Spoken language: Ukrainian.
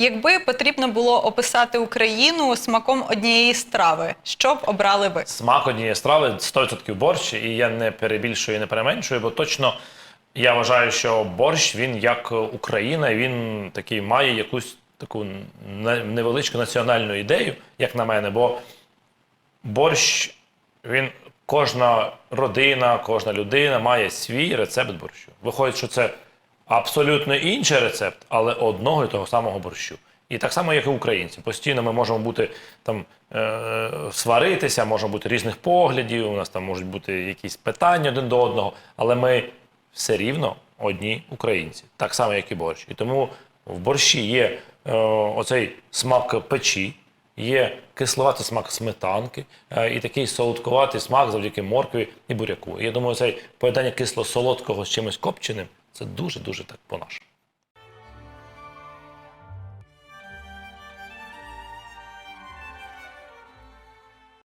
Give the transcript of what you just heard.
Якби потрібно було описати Україну смаком однієї страви, що б обрали ви? Смак однієї страви 100% борщ, і я не перебільшую і не переменшую, бо точно я вважаю, що борщ він як Україна, він такий має якусь таку невеличку національну ідею, як на мене, бо борщ, він кожна родина, кожна людина має свій рецепт борщу. Виходить, що це абсолютно інший рецепт, але одного і того самого борщу. І так само, як і українці. Постійно ми можемо бути там е, сваритися, можемо бути різних поглядів, у нас там можуть бути якісь питання один до одного, але ми все рівно одні українці, так само, як і борщ. І тому в борщі є е, оцей смак печі, є кисловатий смак сметанки е, і такий солодкуватий смак завдяки моркві і буряку. Я думаю, цей поєднання кисло-солодкого з чимось копченим це дуже-дуже так по-нашому.